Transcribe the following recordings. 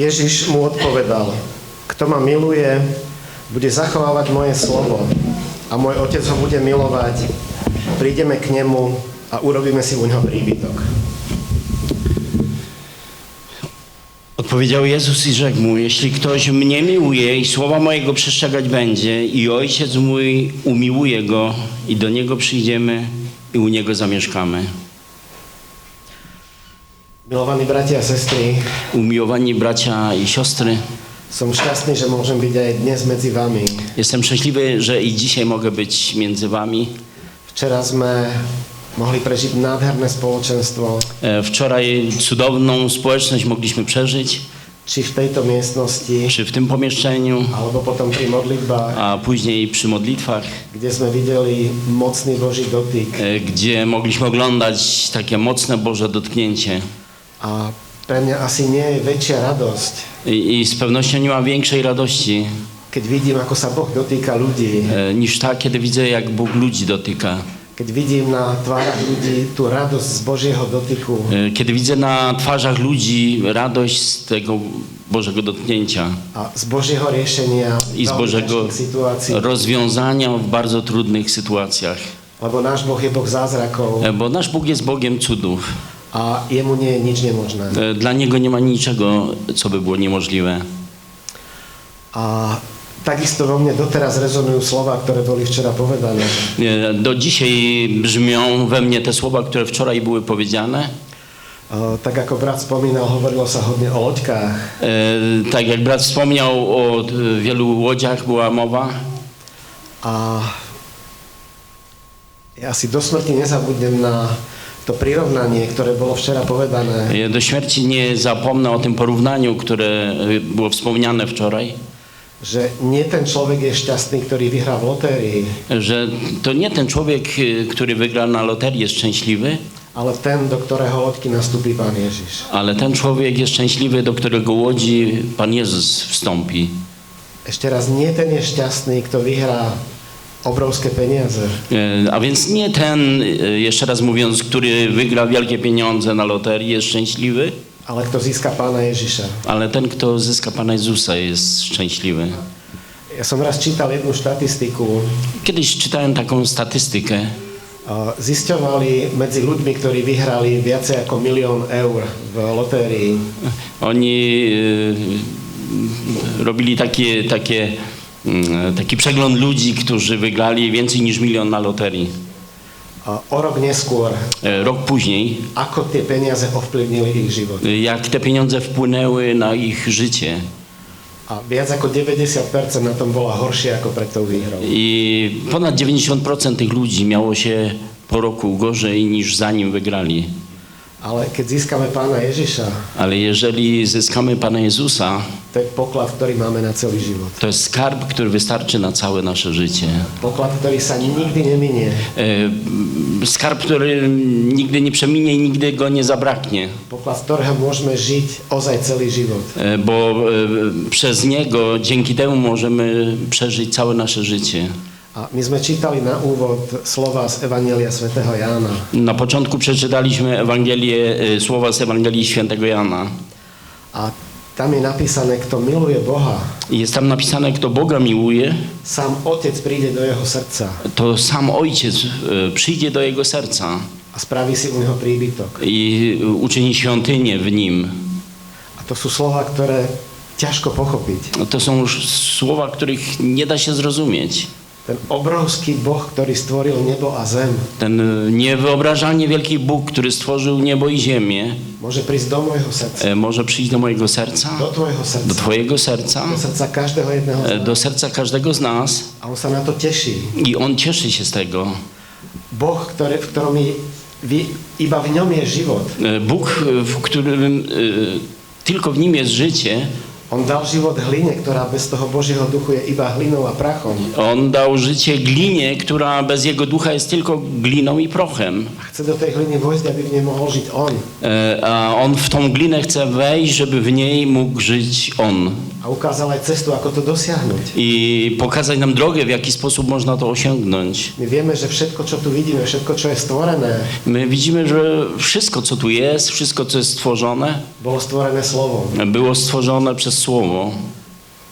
Ježiš mu odpovedal, kto ma miluje, bude zachovávať moje slovo a môj otec ho bude milovať. Prídeme k nemu a urobíme si u neho príbytok. Odpowiedział Jezus i rzekł mu, jeśli ktoś mnie miłuje i słowa mojego przestrzegać będzie i ojciec mój umiłuje go i do niego przyjdziemy i u niego zamieszkamy. Milovaní bratia a sestry, Umiłowani bracia i siostry, som šťastný, že môžem byť aj dnes medzi vami. jestem szczęśliwy, że i dzisiaj mogę być między wami. Včera sme mohli prežiť nádherné spoločenstvo, E, Wczoraj cudowną społeczność mogliśmy przeżyć, či v tejto miestnosti, czy w tym pomieszczeniu, alebo potom pri modlitbách, a później przy modlitwach, kde sme videli mocný Boží dotyk. e, gdzie mogliśmy oglądać takie mocne Boże dotknięcie. A pre mňa asi nie je väčšia radosť, I, I z pewnością nie ma większej radości keď vidím, ako sa Boh dotýka ľudí. e, niż ta, kiedy widzę, jak Bóg ludzi dotyka. Keď vidím na tvárach ľudí tú radosť z Božieho dotyku. E, Kiedy widzę na twarzach ludzi radość z tego Bożego dotknięcia a z Božieho riešenia i z veľmi ťažkých situácií. rozwiązania w bardzo trudnych sytuacjach. Lebo náš Boh je Boh zázrakov E, Bo nasz Bóg jest Bogiem cudów. A jemu nie je nič nemožné. E, Dla Niego nie ma niczego, co by było niemożliwe. A takisto vo mne doteraz rezonujú slova, ktoré boli včera povedané. E, Do dzisiaj brzmią we mnie te słowa, które wczoraj były powiedziane. E, Tak ako brat spomínal, hovorilo sa hodne o. E, Tak jak brat wspomniał, o e, wielu łodziach była mowa. A ja si do smrti nezabudnem na to prirovnanie, ktoré bolo včera povedané, Do śmierci nie zapomnę o tym porównaniu, które e, było wspomniane wczoraj, že nie ten človek je šťastný, ktorý vyhrá v lotérii, że to nie ten człowiek, e, który wygra na loterii jest szczęśliwy, ale ten, do ktorého loďky nastúpi Pán Ježiš. ale ten człowiek jest szczęśliwy, do którego łodzi Pan Jezus wstąpi. Ešte raz, nie ten je šťastný, kto vyhrá obrovské peniaze, E, A więc nie ten, e, jeszcze raz mówiąc, który wygra wielkie pieniądze na loterii jest szczęśliwy, ale kto získa Pána Ježiša. ale ten, kto zyska Pana Jezusa jest szczęśliwy. Ja som raz čítal jednu štatistiku. Kiedyś czytałem taką statystykę. A Zisťovali medzi ľuďmi, ktorí vyhrali viacej ako milión eur v lotérii. Oni e, robili takie, takie, taki przegląd ludzi, którzy wygrali więcej niż milion na loterii. O rok neskôr, E, Rok później, ako tie peniaze ovplyvnili ich život. e, jak te pieniądze wpłynęły na ich życie. A viac ako 90% na tom bola horšie ako pred tou výhrou. I ponad 90% tych ludzi miało się po roku gorzej niż zanim wygrali. Ale keď získame Pána Ježiša, Ale jeżeli zyskamy Pana Jezusa, to je poklad, ktorý máme na celý život. to jest skarb, który wystarczy na całe nasze życie. Poklad, ktorý sa nikdy neminie. E, Skarb, który nigdy nie przeminie i nigdy go nie zabraknie. Poklad, ktorého môžeme žiť ozaj celý život. E, Bo e, przez niego, dzięki temu możemy przeżyć całe nasze życie. A my sme čítali na úvod slova z Evangelia svätého Jána. Na początku przeczytaliśmy Ewangelię, e, słowa z Ewangelii Świętego Jana. A tam je napísané, kto miluje Boha, Jest tam napisane, kto Boga miłuje, sám Otec príde do jeho srdca to sam Ojciec e, przyjdzie do jego serca a spraví si u neho príbytok. i uczyni świątynię w nim. A to sú slova, ktoré ťažko pochopiť. No To są już słowa, których nie da się zrozumieć. Ten obrovský Boh, ktorý stvoril nebo a zem, Ten e, niewyobrażalnie wielki Bóg, który stworzył niebo i ziemię, môže prísť do môjho srdca, e, może przyjść do mojego serca, do tvojho do srdca, Twojego serca, do srdca každého jedného z e, do serca każdego z nas. A on sa na to teší. i On cieszy się z tego. Ktoré, v ktorom je, vy, iba v ňom je život. E, Bóg, w którym tylko w nim jest życie, On dal život hline, ktorá bez toho Božieho duchu je iba hlinou a prachom. On dał życie glinie, która bez jego ducha jest tylko gliną i prochem. A chce do tej hliny vojsť, aby v nej mohol žiť on. E, A on w tą glinę chce wejść, żeby w niej mógł żyć on. A ukázal aj cestu, ako to dosiahnuť. I pokazać nam drogę, w jaki sposób można to osiągnąć. My vieme, že všetko, čo tu vidíme, všetko, čo je stvorené, My widzimy, że wszystko, co tu jest, wszystko, co jest stworzone, bolo stvorené slovom. było stworzone przez Słowo.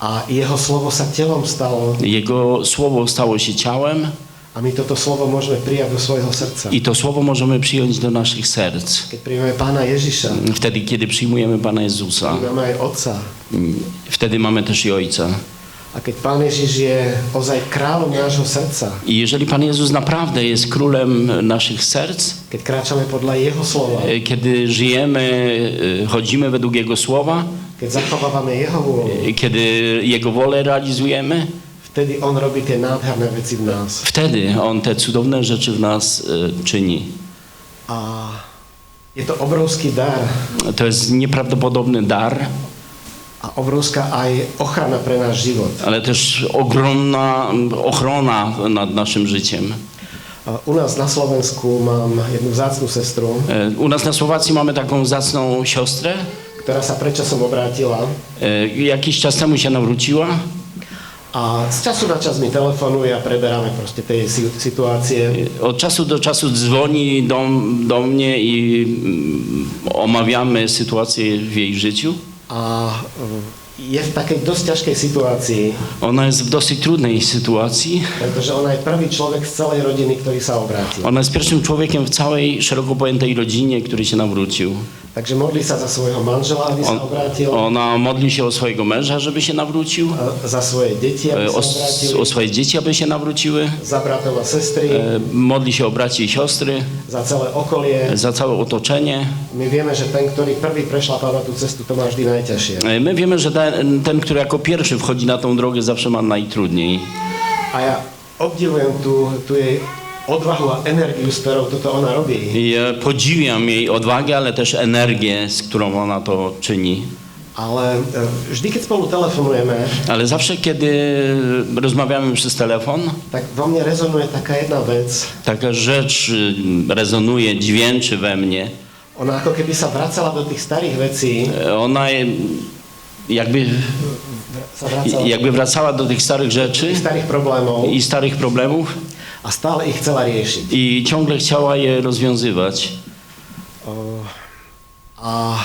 A jeho slovo sa telom stalo Jego Słowo stało się ciałem a my toto slovo môžeme prijať do svojho srdca. i to Słowo możemy przyjąć do naszych serc. Keď príjmeme Pána Ježiša, Wtedy, kiedy przyjmujemy Pana Jezusa, máme aj Otca. wtedy mamy też i Ojca. A keď Pán Ježiš je ozaj kráľom nášho srdca, I jeżeli Pan Jezus naprawdę jest królem naszych serc, keď kráčame podľa Jeho slova, e, kiedy żyjemy, e, chodzimy według Jego Słowa, keď zachovávame Jeho vôľu, e, kiedy Jego wolę realizujemy, vtedy On robí tie nádherné veci v nás. wtedy On te cudowne rzeczy w nas czyni. A je to obrovský dar To jest nieprawdopodobny dar, obrovská aj ochrana pre náš život. ale też ogromna ochrona nad naszym życiem. U nás na Slovensku mám jednu vzácnú sestru, E, U nas na Słowacji mamy taką zacną siostrę. ktorá sa predčasom obrátila E, Jakiś czas temu się nawróciła a z času na čas mi telefonuje a preberáme proste tie si- situácie. Od czasu do czasu dzwoni do, do mnie i omawiamy sytuację w jej życiu. A e, je v takej dosť ťažkej situácii, Ona jest w dosyć trudnej sytuacji. pretože ona je prvý človek z celej rodiny, ktorý sa obrátil. Ona jest pierwszym człowiekiem w całej szeroko pojętej rodzinie, który się nawrócił. Takže modlí sa za svojho manžela, aby On, obrátil, ona modli się o swojego męża, żeby się nawrócił, za svoje deti, aby e, sa o, s- obrátili, o swoje dzieci, aby się nawróciły, za bratov a sestry, e, modli się o braci i siostry, za celé okolie. za całe otoczenie. My vieme, že ten, ktorý prvý prešlapáva tú cestu, to má vždy najťažšie. E, My wiemy, że ten, ten, który jako pierwszy wchodzi na tą drogę, zawsze ma najtrudniej. A ja obdivujem tú, tú jej odvahu a energiu, s ktorou toto ona robí. I ja podziwiam jej odwagę, ale też energię, z którą ona to czyni. Ale e, vždy, keď spolu telefonujeme, Ale zawsze, kiedy rozmawiamy przez telefon, tak vo mne rezonuje taká jedna vec. taka rzecz y, rezonuje, dźwięczy we mnie. Ona ako keby sa vracala do tých starých vecí, E, Ona je- jakby, sa vracala jakby wracała do tych starych rzeczy tých starých problémov i starych problemów a stále ich chcela riešiť. i ciągle chciała je rozwiązywać. O, A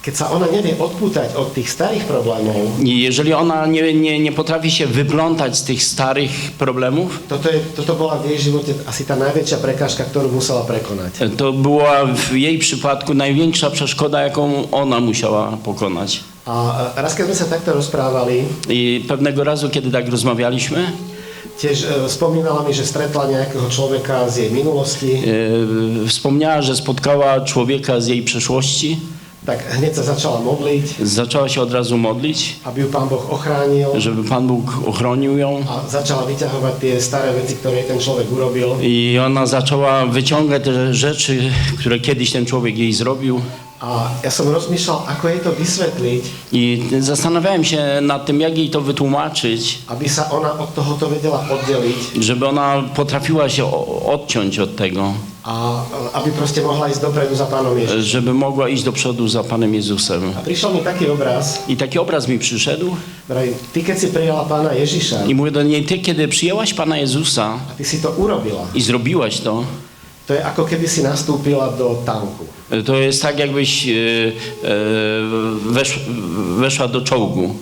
keď sa ona nevie odpútať od tých starých problémov, I jeżeli ona nie, nie, nie potrafi się wyplątać z tych starych problemów, toto, je, toto bola v jej živote asi tá najväčšia prekážka, ktorú musela prekonať. to była w jej przypadku największa przeszkoda, jaką ona musiała pokonać. A e, raz, keď sme sa takto rozprávali, I pewnego razu, kiedy tak rozmawialiśmy, tiež e, spomínala mi, že stretla nejakého človeka z jej minulosti, e, wspomniała, że spotkała człowieka z jej przeszłości, tak hneď sa začala modliť, zaczęła się od razu modlić, aby ju Pán Boh ochránil żeby Pan Bóg ochronił ją. a začala vyťahovať tie staré veci, ktoré ten človek urobil. I ona zaczęła wyciągać te rzeczy, które kiedyś ten człowiek jej zrobił. A ja som rozmýšľal, ako jej to vysvetliť, I zastanawiałem się nad tym, jak jej to wytłumaczyć, aby sa ona od tohoto vedela oddeliť. Żeby ona potrafiła się o- odciąć od tego, a aby proste mohla ísť dopredu za Pánom Ježišom. żeby mogła iść do przodu za Panem Jezusem. A prišiel mi taký obraz, I taki obraz mi przyszedł. Vraj, ty keď si prijala Pána Ježiša i mówię do niej, ty kiedy przyjęłaś Pana Jezusa a ty si to urobila, i zrobiłaś to, to je ako keby si nastúpila do tanku. To jest tak jakbyś e, e, wesz, weszła do czołgu.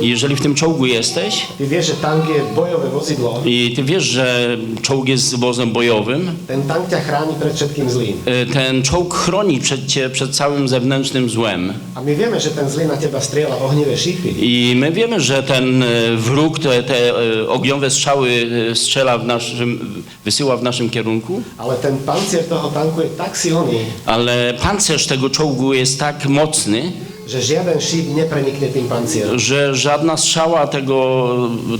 I jeżeli w tym czołgu jesteś ty vieš, že tank je bojové vozidlo, i ty wiesz, że czołg jest wozem bojowym, ten tank ťa chráni pred všetkým zlým. e, ten czołg chroni przed cię przed całym zewnętrznym złem. A my vieme, že ten zlý na teba strieľa ohnivé šípy. I my wiemy, że ten e, wróg te, te e, ogniowe strzały strzela w naszym, wysyła w naszym kierunku, Ale ten pancier toho tanku je tak silný, ale pancerz tego czołgu jest tak mocny, že žiaden šíp neprenikne tým pancierom. że żadna strzała tego,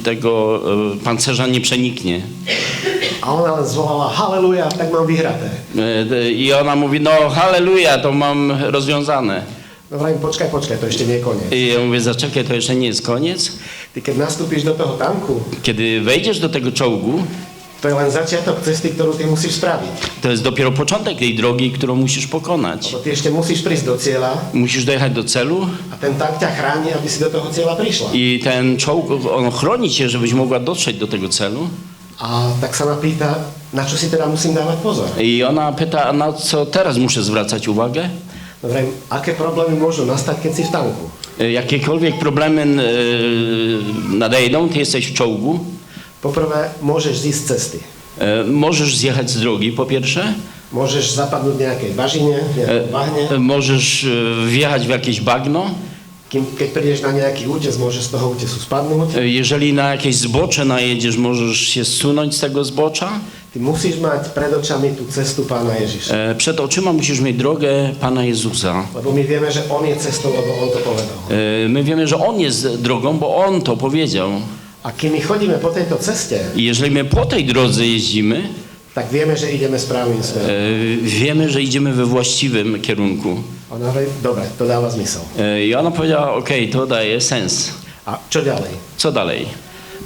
tego e, pancerza nie przeniknie. A ona len zvolala, haleluja, tak mám vyhraté. E, I ona mówi, no halleluja, to mam rozwiązane. No vrajím, počkaj, počkaj, to ešte nie koniec. I ja mówię, zaczekaj, to jeszcze nie jest koniec. Ty keď nastúpiš do toho tanku, Kiedy wejdziesz do tego czołgu, to len začiatok cesty, ktorú ty musíš spraviť. to jest dopiero początek tej drogi, którą musisz pokonać. Lebo ty ešte musíš prísť do cieľa Musisz dojechać do celu a ten tank ťa chráni, aby si do toho cieľa prišla. i ten czołg, on chroni cię, żebyś mogła dotrzeć do tego celu. A tak sa ma pýta, na čo si teda musím dávať pozor. I ona pyta, a na co teraz muszę zwracać uwagę? Vrajím, aké problémy môžu nastať, keď si v tanku? E, Jakiekolwiek problemy e, nadejdą, ty jesteś w czołgu, Poprvé, môžeš zísť z cesty. e, możesz zjechać z drogi po pierwsze, Môžeš zapadnúť nejakej bažine, v nejakom bahne. e, możesz e, wjechać w jakieś bagno, Kým, keď prídeš na nejaký útes, môžeš z toho útesu spadnúť. e, jeżeli na jakieś zbocze najedziesz, możesz się zsunąć z tego zbocza. Ty musíš mať pred očami tú cestu Pána Ježiša. E, Przed oczyma musisz mieć drogę Pana Jezusa. Lebo my vieme, že On je cestou, lebo On to povedal. E, My wiemy, że On jest drogą, bo On to powiedział. A kým my chodíme po tejto ceste, I jeżeli my po tej drodze jeździmy, tak vieme, že ideme správnym e, smerom. wiemy, że idziemy we właściwym kierunku. Ona hovorí, dobre, to dáva zmysel. E, I ona powiedziała, okej, to daje sens. A čo ďalej? Co dalej?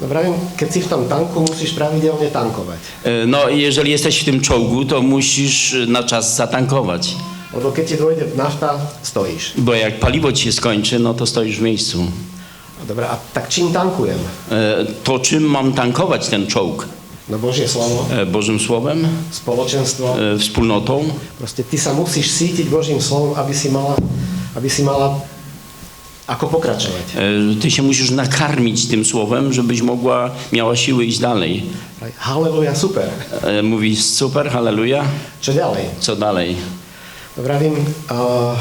No vravím, keď si v tom tanku, musíš pravidelne tankovať. E, No, i jeżeli jesteś w tym czołgu, to musisz na czas zatankować. Lebo keď ti dojde nafta, stojíš. Bo jak paliwo ci się skończy, no to stoisz w miejscu. A Dobre, a tak čím tankujem? E, To czym mam tankować ten czołg? No Božie slovo, E, Bożym Słowem? spoločenstvo. E, Wspólnotą? Proste ty sa musíš sítiť Božím slovom, aby si mala, aby si mala ako pokračovať. Ty się musisz nakarmić tym słowem, żebyś mogła, miała siły iść dalej. Haleluja, super. E, Mówi super, halleluja. Čo ďalej? Co dalej? No vravím, uh,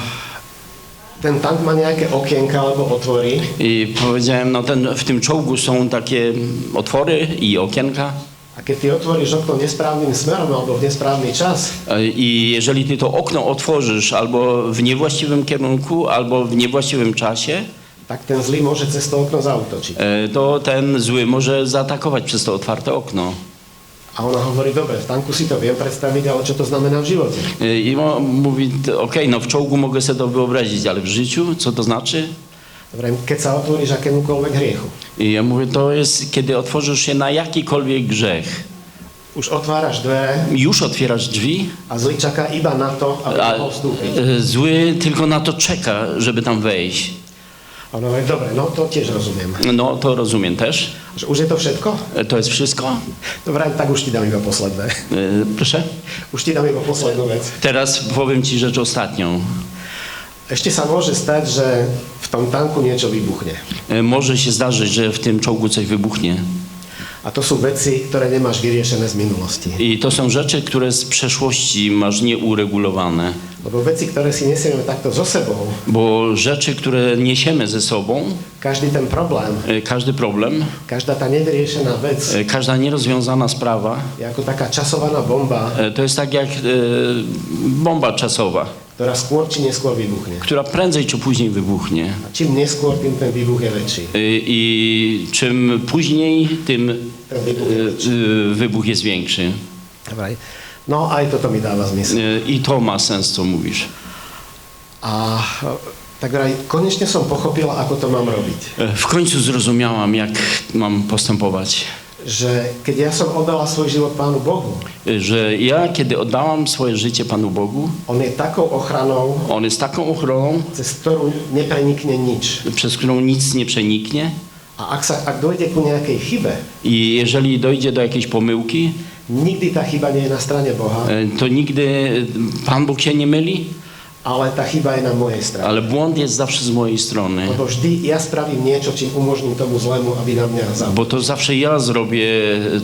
ten tank má nejaké okienka alebo otvory I powiedziałem, no ten, w tym czołgu są takie otwory i okienka. a keď ty otvoríš okno nesprávnym smerom alebo v nesprávny čas, E, I jeżeli ty to okno otworzysz albo w niewłaściwym kierunku, albo w niewłaściwym czasie, tak ten zlý môže cez to okno zautočiť. e, to ten zły może zaatakować przez to otwarte okno. A ona hovorí, dobre, v tanku si to viem predstaviť, ale čo to znamená v živote? E, I mo- mówi, okej, no w czołgu mogę sobie to wyobrazić, ale w życiu, co to znaczy? Vravím, keď sa otvoríš akémukoľvek hriechu, I ja mówię, to jest, kiedy otworzysz się na jakikolwiek grzech, už otváraš dvere już otwierasz drzwi, a zlý čaká iba na to, aby mohol vstúpiť. e, zły tylko na to czeka, żeby tam wejść. A ona hovorí, dobre, no to tiež rozumiem. No to rozumiem też. Že už je to všetko? E, To jest wszystko? Dobre, tak už ti dám iba posledné. E, Proszę? Už ti dám iba poslednú vec. Teraz powiem ci rzecz ostatnią. Ešte sa môže stať, že v tom tanku niečo vybuchne. E, Może się zdarzyć, że w tym czołgu coś wybuchnie. A to sú veci, ktoré nemáš vyriešené z minulosti. I to są rzeczy, które z przeszłości masz nieuregulowane. Lebo veci, ktoré si nesieme takto so sebou, Bo rzeczy, które niesiemy ze sobą, každý ten problém, e, każdy problem, každá tá nevyriešená vec e, każda nierozwiązana sprawa, je ako taká časovaná bomba, e, to jest tak jak e, bomba czasowa, ktorá skôr či neskôr vybuchne. która prędzej czy później wybuchnie. A čím neskôr, tým ten výbuch je väčší. E, I czym później, tym E, wybuch jest większy. Dobre. No aj toto mi dáva zmysel. E, I to ma sens, co mówisz. A tak konečne som pochopila, ako to mám robiť. E, W końcu zrozumiałam, jak mam postępować. Že keď ja som oddala svoj život Pánu Bohu, E, Że ja, kiedy oddałam swoje życie Panu Bogu, On je takou ochranou, On jest taką ochroną, cez ktorú neprenikne nič. przez którą nic nie przeniknie. A ak, sa, ak dojde ku nejakej chybe, I jeżeli dojdzie do jakiejś pomyłki, nikdy tá chyba nie je na strane Boha, e, to nigdy Pan Bóg się nie myli, ale tá chyba je na mojej strane. ale błąd jest zawsze z mojej strony. Lebo vždy ja spravím niečo, čím umožním tomu zlému, aby na mňa zaujal. Bo to zawsze ja zrobię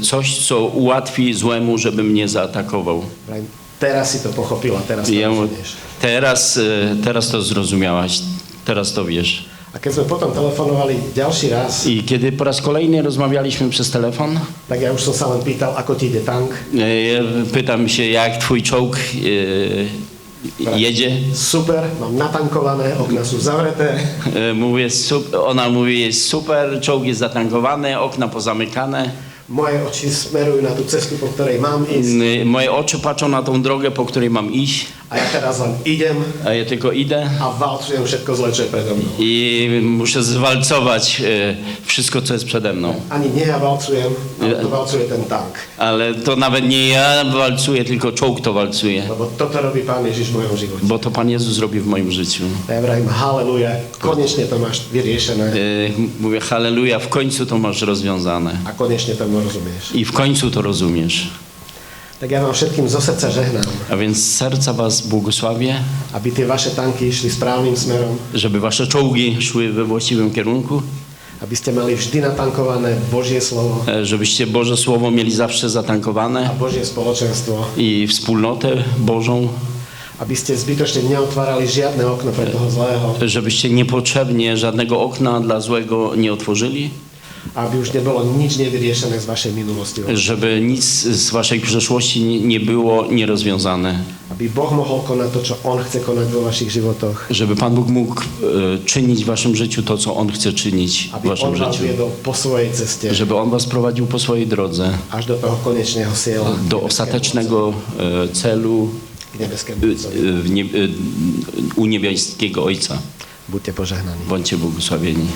coś, co ułatwi złemu, żeby mnie zaatakował. Teraz si to pochopila, teraz to ja mu, rozumieš. teraz, e, teraz to zrozumiałaś, teraz to wiesz. A keď sme potom telefonovali ďalší raz, I kiedy po raz kolejny rozmawialiśmy przez telefon, tak ja už som sa len pýtal, ako ti ide tank. e, pytam się, jak twój czołg e, jedzie. Super, mám natankované, okna sú zavreté. E, Mówię, sup, ona mówi, jest super, czołg jest zatankowany, okna pozamykane. Moje oči smerujú na tú cestu, po ktorej mám ísť. N- Moje oczy patrzą na tą drogę, po której mam iść. A ja teraz len idem a ja tylko idę a všetko zlé, čo je predo mnou. i muszę zwalcować e, wszystko, co jest przede mną. Ani nie ja valcujem, ale to ten tank. Ale to nawet nie ja walcuję, tylko czołg to walcuje. Lebo toto robí Pán Ježiš v mojom živote. Bo to Pan Jezus robi w moim życiu. A ja vravím, haleluja, konečne to máš vyriešené E, Mówię, halleluja, w końcu to masz rozwiązane. a konečne tomu rozumieš. I w końcu to rozumiesz. Tak ja vám všetkým zo srdca žehnám, A więc z serca Was błogosławię, aby tie vaše tanky išli správnym smerom, żeby Wasze czołgi szły we właściwym kierunku, aby ste mali vždy natankované Božie slovo. E, żebyście Boże Słowo mieli zawsze a zatankowane Božie spoločenstvo, i wspólnotę Bożą, aby ste zbytočne neotvárali žiadne okno pre toho zlého, żebyście niepotrzebnie żadnego okna dla złego nie otworzyli, aby už nebolo nič nevyriešené z vašej minulosti. żeby nic z Waszej przeszłości nie- nie było nierozwiązane, Aby Boh mohol konať to, čo On chce konať vo vašich životoch. żeby Pan Bóg mógł e, czynić w Waszym życiu to, co On chce czynić w Aby Waszym On życiu, po svojej ceste żeby On Was prowadził po swojej drodze až do toho konečného cieľa. do ostatecznego e, celu e, w nie, u niebieskiego Ojca. Buďte požehnaní. Bądźcie błogosławieni.